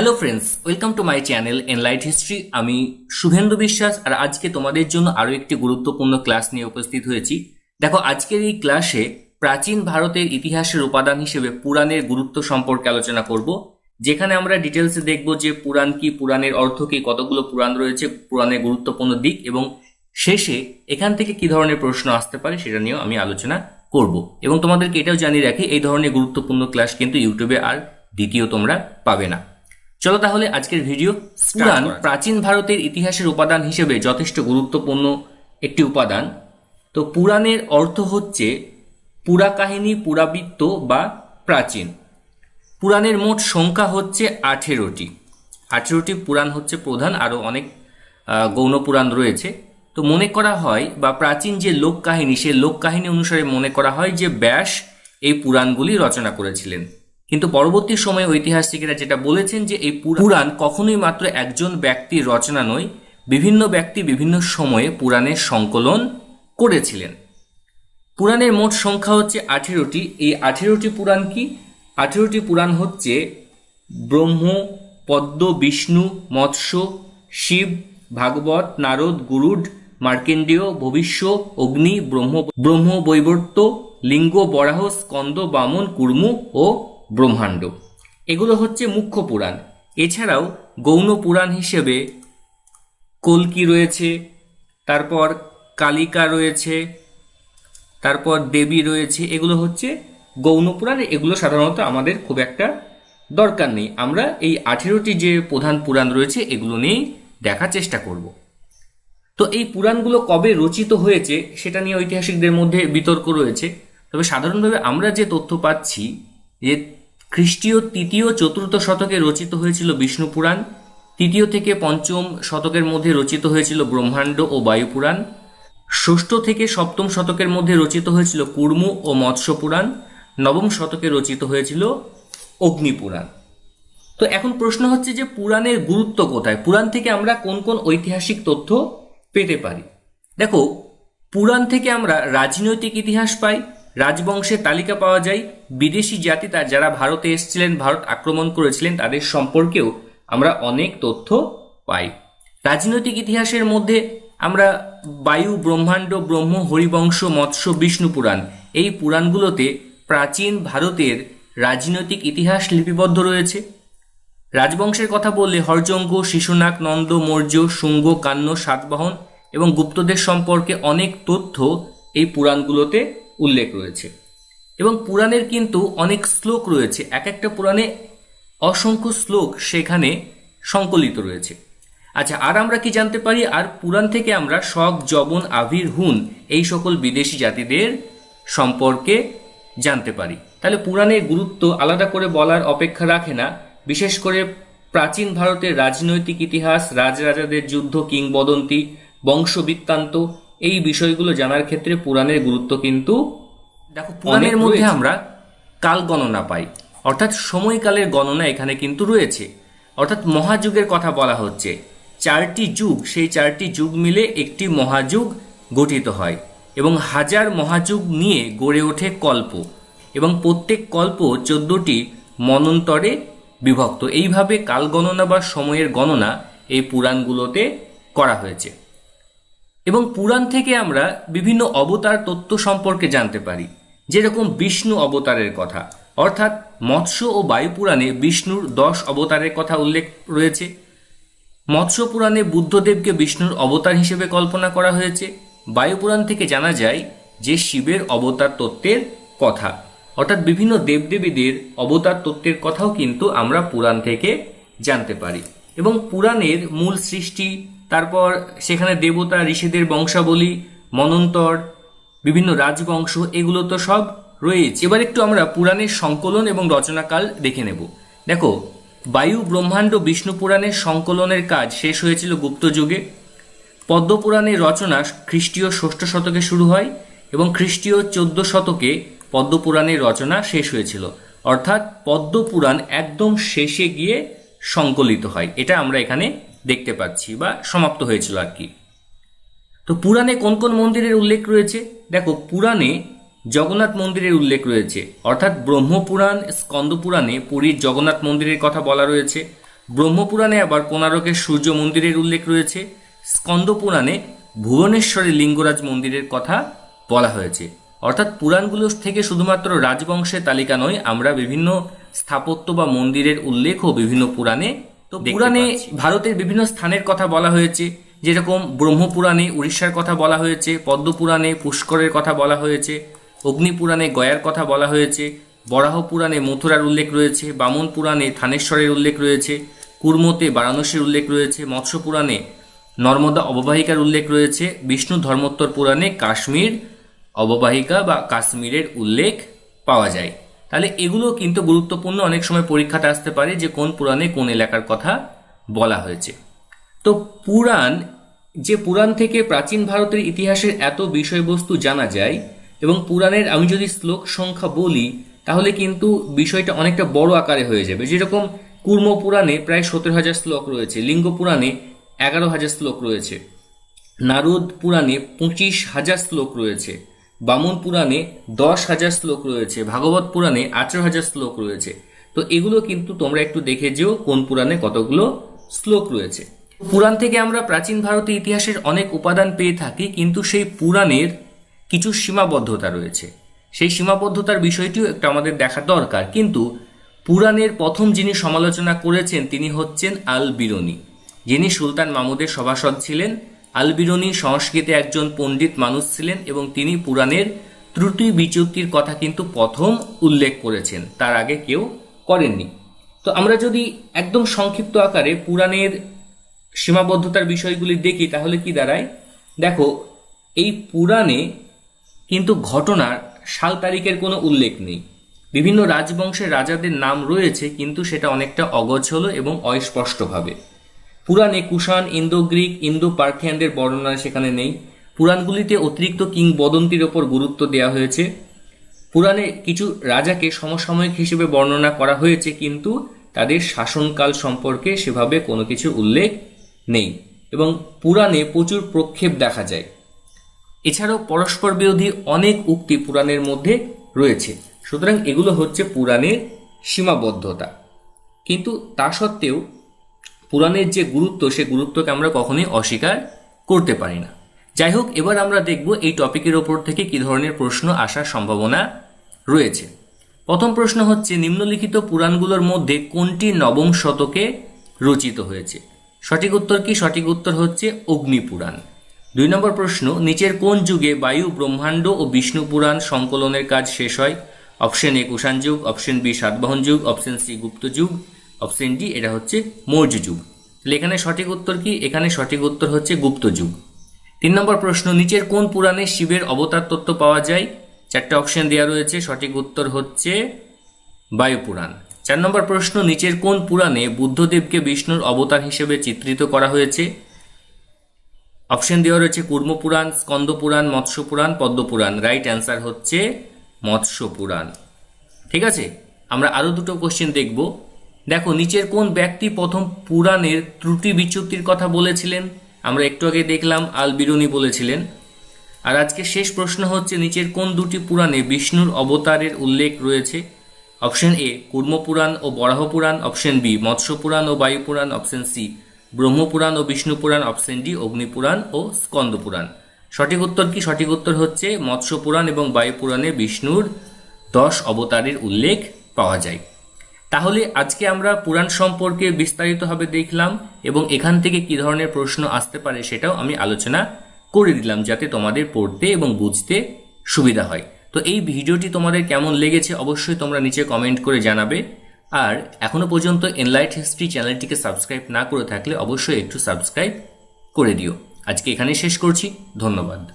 Hello friends welcome to my channel enlight history আমি শুভেন্দু বিশ্বাস আর আজকে তোমাদের জন্য আরও একটি গুরুত্বপূর্ণ ক্লাস নিয়ে উপস্থিত হয়েছি। দেখো, আজকের এই ক্লাসে প্রাচীন ভারতের ইতিহাসের উপাদান হিসেবে পুরাণের গুরুত্ব সম্পর্কে আলোচনা করব। যেখানে আমরা ডিটেলসে দেখব যে পুরাণ কি, পুরাণের অর্থ কি, কতগুলো পুরাণ রয়েছে, পুরাণের গুরুত্বপূর্ণ দিক এবং শেষে এখান থেকে কি ধরনের প্রশ্ন আসতে পারে সেটা নিয়েও আমি আলোচনা করব। এবং তোমাদেরকে এটাও জানিয়ে রাখি, এই ধরনের গুরুত্বপূর্ণ ক্লাস কিন্তু ইউটিউবে আর দ্বিতীয় তোমরা পাবে না। চলো তাহলে আজকের ভিডিও পুরাণ প্রাচীন ভারতের ইতিহাসের উপাদান হিসেবে যথেষ্ট গুরুত্বপূর্ণ একটি উপাদান। তো পুরাণের অর্থ হচ্ছে পুরা কাহিনী পুরাবৃত্ত বা প্রাচীন। পুরাণের মোট সংখ্যা হচ্ছে আঠেরোটি। আঠেরোটি পুরাণ হচ্ছে প্রধান আরও অনেক গৌণ পুরাণ রয়েছে। তো মনে করা হয় বা প্রাচীন যে লোক কাহিনী সেই লোক কাহিনী অনুসারে মনে করা হয় যে ব্যাস এই পুরাণগুলি রচনা করেছিলেন। কিন্তু পরবর্তী সময়ে ঐতিহাসিকেরা যেটা বলেছেন যে এই পুরাণ কখনোই মাত্র একজন ব্যক্তির রচনা নয়, বিভিন্ন ব্যক্তি বিভিন্ন সময়ে পুরাণের সংকলন করেছিলেন। পুরাণের মোট সংখ্যা হচ্ছে আঠেরোটি। এই আঠেরোটি পুরাণ কি? আঠেরোটি পুরাণ হচ্ছে ব্রহ্ম, পদ্ম, বিষ্ণু, মৎস্য, শিব, ভাগবত, নারদ, গুরুড, মার্কেন্ডেয়, ভবিষ্য, অগ্নি, ব্রহ্ম ব্রহ্ম বৈবর্ত, লিঙ্গ, বরাহ, স্কন্দ, বামন, কুর্মু ও ব্রহ্মাণ্ড। এগুলো হচ্ছে মুখ্য পুরাণ। এছাড়াও গৌণ পুরাণ হিসেবে কল্কি রয়েছে, তারপর কালিকা রয়েছে, তারপর দেবী রয়েছে, এগুলো হচ্ছে গৌণ পুরাণ। এগুলো সাধারণত আমাদের খুব একটা দরকার নেই। আমরা এই আঠেরোটি যে প্রধান পুরাণ রয়েছে, এগুলো নিয়েই দেখার চেষ্টা করব। তো এই পুরাণগুলো কবে রচিত হয়েছে, সেটা নিয়ে ঐতিহাসিকদের মধ্যে বিতর্ক রয়েছে। তবে সাধারণভাবে আমরা যে তথ্য পাচ্ছি, যে খ্রিস্টীয় তৃতীয় চতুর্থ শতকে রচিত হয়েছিল বিষ্ণু পুরাণ, তৃতীয় থেকে পঞ্চম শতকের মধ্যে রচিত হয়েছিল ব্রহ্মাণ্ড ও বায়ু পুরাণ, ষষ্ঠ থেকে সপ্তম শতকের মধ্যে রচিত হয়েছিল কুর্মু ও মৎস্য পুরাণ, নবম শতকে রচিত হয়েছিল অগ্নিপুরাণ তো এখন প্রশ্ন হচ্ছে যে পুরাণের গুরুত্ব কোথায়? পুরাণ থেকে আমরা কোন কোন ঐতিহাসিক তথ্য পেতে পারি? দেখো, পুরাণ থেকে আমরা রাজনৈতিক ইতিহাস পাই রাজবংশের তালিকা পাওয়া যায়, বিদেশি জাতি তার যারা ভারতে এসেছিলেন, ভারত আক্রমণ করেছিলেন, তাদের সম্পর্কেও আমরা অনেক তথ্য পাই। রাজনৈতিক ইতিহাসের মধ্যে আমরা বায়ু, ব্রহ্মাণ্ড, ব্রহ্ম, হরিবংশ, মৎস্য, বিষ্ণু পুরাণ, এই পুরাণগুলোতে প্রাচীন ভারতের রাজনৈতিক ইতিহাস লিপিবদ্ধ রয়েছে। রাজবংশের কথা বললে হরজঙ্গ, শিশুনাগ, নন্দ, মৌর্য, শুঙ্গ, কান্ন, সাতবাহন এবং গুপ্তদের সম্পর্কে অনেক তথ্য এই পুরাণগুলোতে উল্লেখ রয়েছে। এবং পুরাণের কিন্তু অনেক শ্লোক রয়েছে। এক একটা পুরাণে অসংখ্য শ্লোক সেখানে সংকলিত রয়েছে। আচ্ছা আর আমরা কি জানতে পারি? আর পুরাণ থেকে আমরা শক জবন আবির হুন এই সকল বিদেশি জাতিদের সম্পর্কে জানতে পারি। তাহলে পুরাণের গুরুত্ব আলাদা করে বলার অপেক্ষা রাখে না। বিশেষ করে প্রাচীন ভারতের রাজনৈতিক ইতিহাস, রাজরাজাদের যুদ্ধ, কিংবদন্তি, বংশবৃত্তান্ত এই বিষয়গুলো জানার ক্ষেত্রে পুরাণের গুরুত্ব কিন্তু দেখো পুরাণের মধ্যে আমরা কাল গণনা পাই। অর্থাৎ সময়কালের গণনা এখানে কিন্তু রয়েছে। অর্থাৎ মহাযুগের কথা বলা হচ্ছে। চারটি যুগ সেই চারটি যুগ মিলে একটি মহাযুগ গঠিত হয় এবং হাজার মহাযুগ নিয়ে গড়ে ওঠে কল্প এবং প্রত্যেক কল্প চোদ্দটি মনন্তরে বিভক্ত। এইভাবে কাল গণনা বা সময়ের গণনা এই পুরাণগুলোতে করা হয়েছে। এবং পুরাণ থেকে আমরা বিভিন্ন অবতার তত্ত্ব সম্পর্কে জানতে পারি, যেরকম বিষ্ণু অবতারের কথা। অর্থাৎ মৎস্য ও বায়ু পুরাণে বিষ্ণুর দশ অবতারের কথা উল্লেখ রয়েছে। মৎস্য পুরাণে বুদ্ধদেবকে বিষ্ণুর অবতার হিসেবে কল্পনা করা হয়েছে। বায়ুপুরাণ থেকে জানা যায় যে শিবের অবতার তত্ত্বের কথা। অর্থাৎ বিভিন্ন দেবদেবীদের অবতার তত্ত্বের কথাও কিন্তু আমরা পুরাণ থেকে জানতে পারি। এবং পুরাণের মূল সৃষ্টি তারপর সেখানে দেবতা, ঋষিদের বংশাবলী, মনন্তর, বিভিন্ন রাজবংশ, এগুলো তো সব রয়েছে। এবার একটু আমরা পুরাণের সংকলন এবং রচনাকাল দেখে নেব। দেখো, বায়ু, ব্রহ্মাণ্ড, বিষ্ণু পুরাণের সংকলনের কাজ শেষ হয়েছিল গুপ্ত যুগে। পদ্মপুরাণের রচনা খ্রিস্টীয় ষষ্ঠ শতকে শুরু হয় এবং খ্রিস্টীয় চোদ্দ শতকে পদ্মপুরাণের রচনা শেষ হয়েছিল। অর্থাৎ পদ্মপুরাণ একদম শেষে গিয়ে সংকলিত হয়। এটা আমরা এখানে দেখতে পাচ্ছি বা সমাপ্ত হয়েছিল আর কি। তো পুরাণে কোন কোন মন্দিরের উল্লেখ রয়েছে? দেখো, পুরাণে জগন্নাথ মন্দিরের উল্লেখ রয়েছে। অর্থাৎ ব্রহ্মপুরাণ স্কন্দ পুরাণে পুরীর জগন্নাথ মন্দিরের কথা বলা রয়েছে। ব্রহ্মপুরাণে আবার কোনারকের সূর্য মন্দিরের উল্লেখ রয়েছে। স্কন্দ পুরাণে ভুবনেশ্বরের লিঙ্গরাজ মন্দিরের কথা বলা হয়েছে। অর্থাৎ পুরাণগুলো থেকে শুধুমাত্র রাজবংশের তালিকা নয়, আমরা বিভিন্ন স্থাপত্য বা মন্দিরের উল্লেখও বিভিন্ন পুরাণে তো পুরাণে ভারতের বিভিন্ন স্থানের কথা বলা হয়েছে যেরকম ব্রহ্মপুরাণে উড়িষ্যার কথা বলা হয়েছে পদ্মপুরাণে পুষ্করের কথা বলা হয়েছে অগ্নিপুরাণে গয়ার কথা বলা হয়েছে বরাহ পুরাণে মথুরার উল্লেখ রয়েছে বামন পুরাণে থানেশ্বরের উল্লেখ রয়েছে কুর্মতে বারাণসীর উল্লেখ রয়েছে মৎস্য পুরাণে নর্মদা অববাহিকার উল্লেখ রয়েছে বিষ্ণু ধর্মোত্তর পুরাণে কাশ্মীর অববাহিকা বা কাশ্মীরের উল্লেখ পাওয়া যায়। তাহলে এগুলো কিন্তু গুরুত্বপূর্ণ অনেক সময় পরীক্ষাতে আসতে পারে যে কোন পুরাণে কোন এলাকার কথা বলা হয়েছে। তো পুরাণ, যে পুরাণ থেকে প্রাচীন ভারতের ইতিহাসের এত বিষয়বস্তু জানা যায় এবং পুরাণের আমি যদি শ্লোক সংখ্যা বলি, তাহলে কিন্তু বিষয়টা অনেকটা বড় আকারে হয়ে যাবে। যেরকম কুর্ম পুরাণে প্রায় সতেরো হাজার শ্লোক রয়েছে, লিঙ্গ পুরাণে এগারো হাজার শ্লোক রয়েছে, নারদ পুরাণে পঁচিশ হাজার শ্লোক রয়েছে বামন পুরাণে দশ হাজার শ্লোক রয়েছে, ভাগবত পুরাণে আঠেরো হাজার শ্লোক রয়েছে। তো এগুলো কিন্তু তোমরা একটু দেখে যেও কোন পুরাণে কতগুলো শ্লোক রয়েছে। পুরাণ থেকে আমরা প্রাচীন ভারতের ইতিহাসের অনেক উপাদান পেয়ে থাকি, কিন্তু সেই পুরাণের কিছু সীমাবদ্ধতা রয়েছে। সেই সীমাবদ্ধতার বিষয়টিও একটু আমাদের দেখা দরকার, কিন্তু পুরাণের প্রথম যিনি সমালোচনা করেছেন তিনি হচ্ছেন আল বিরনি যিনি সুলতান মামুদের সভাসদ ছিলেন আল বিরনি সংস্কৃতে একজন পণ্ডিত মানুষ ছিলেন এবং তিনি পুরাণের ত্রুটি বিচ্যুতির কথা কিন্তু প্রথম উল্লেখ করেছেন। তার আগে কেউ করেননি। তো আমরা যদি একদম সংক্ষিপ্ত আকারে পুরাণের সীমাবদ্ধতার বিষয়গুলি দেখি, তাহলে কি দাঁড়ায়? দেখো, এই পুরাণে কিন্তু ঘটনার সাল তারিখের কোনো উল্লেখ নেই। বিভিন্ন রাজবংশের রাজাদের নাম রয়েছে, কিন্তু সেটা অনেকটা অগোছল এবং অস্পষ্টভাবে। পুরাণে কুষাণ ইন্দো গ্রিক ইন্দো পার্থিয়ানদের বর্ণনা সেখানে নেই। পুরাণগুলিতে অতিরিক্ত কিংবদন্তির ওপর গুরুত্ব দেওয়া হয়েছে। পুরাণে কিছু রাজাকে সমসাময়িক হিসেবে বর্ণনা করা হয়েছে, কিন্তু তাদের শাসনকাল সম্পর্কে সেভাবে কোনো কিছু উল্লেখ নেই এবং পুরাণে প্রচুর প্রক্ষেপ দেখা যায়। এছাড়াও পরস্পর বিরোধী অনেক উক্তি পুরাণের মধ্যে রয়েছে। সুতরাং এগুলো হচ্ছে পুরাণের সীমাবদ্ধতা। কিন্তু তা সত্ত্বেও পুরাণের যে গুরুত্ব, সে গুরুত্বকে আমরা কখনোই অস্বীকার করতে পারি না। যাই হোক, এবার আমরা দেখব এই টপিকের ওপর থেকে কি ধরনের প্রশ্ন আসার সম্ভাবনা রয়েছে। প্রথম প্রশ্ন হচ্ছে, নিম্নলিখিত পুরাণগুলোর মধ্যে কোনটি নবম শতকে রচিত হয়েছে? সঠিক উত্তর কি? সঠিক উত্তর হচ্ছে অগ্নিপুরাণ দুই নম্বর প্রশ্ন, নিচের কোন যুগে বায়ু, ব্রহ্মাণ্ড ও বিষ্ণু পুরাণ সংকলনের কাজ শেষ হয়? অপশন এ কুষাণ যুগ, অপশন বি সাতবাহন যুগ, অপশন সি গুপ্ত যুগ। অপশন ডি, এটা হচ্ছে মৌর্য যুগ। তাহলে এখানে সঠিক উত্তর কি? এখানে সঠিক উত্তর হচ্ছে গুপ্ত যুগ। তিন নম্বর প্রশ্ন, নিচের কোন পুরাণে শিবের অবতার তত্ত্ব পাওয়া যায়? চারটে অপশন দেওয়া রয়েছে, সঠিক উত্তর হচ্ছে বায়ু পুরাণ চার নম্বর প্রশ্ন, নিচের কোন পুরাণে বুদ্ধদেবকে বিষ্ণুর অবতার হিসেবে চিত্রিত করা হয়েছে? অপশন দেওয়া রয়েছে কুর্ম পুরাণ স্কন্দ পুরাণ মৎস্য পুরাণ পদ্ম পুরাণ রাইট অ্যান্সার হচ্ছে মৎস্য পুরাণ ঠিক আছে? আমরা আরও দুটো কোশ্চেন দেখব। দেখো, নিচের কোন ব্যক্তি প্রথম পুরাণের ত্রুটি বিচ্যুতির কথা বলেছিলেন? আমরা একটু আগে দেখলাম আল বিরুনি বলেছিলেন। আর আজকে শেষ প্রশ্ন হচ্ছে, নিচের কোন দুটি পুরাণে বিষ্ণুর অবতারের উল্লেখ রয়েছে? অপশন এ কুর্মপুরাণ ও বরাহ পুরাণ। অপশন বি, মৎস্য পুরাণ ও বায়ু পুরাণ। অপশন সি ব্রহ্মপুরাণ ও বিষ্ণু পুরাণ। অপশন ডি অগ্নিপুরাণ ও স্কন্দ পুরাণ। সঠিক উত্তর কি? সঠিক উত্তর হচ্ছে, মৎস্য পুরাণ এবং বায়ু পুরাণে বিষ্ণুর দশ অবতারের উল্লেখ পাওয়া যায়। তাহলে আজকে আমরা পুরাণ সম্পর্কে বিস্তারিতভাবে দেখলাম এবং এখান থেকে কি ধরনের প্রশ্ন আসতে পারে সেটাও আমি আলোচনা করে দিলাম যাতে তোমাদের পড়তে এবং বুঝতে সুবিধা হয়। তো এই ভিডিওটি তোমাদের কেমন লেগেছে অবশ্যই তোমরা নিচে কমেন্ট করে জানাবে। আর এখনও পর্যন্ত এনলাইট হিস্ট্রি চ্যানেলটিকে সাবস্ক্রাইব না করে থাকলে অবশ্যই একটু সাবস্ক্রাইব করে দিও। আজকে এখানেই শেষ করছি। ধন্যবাদ।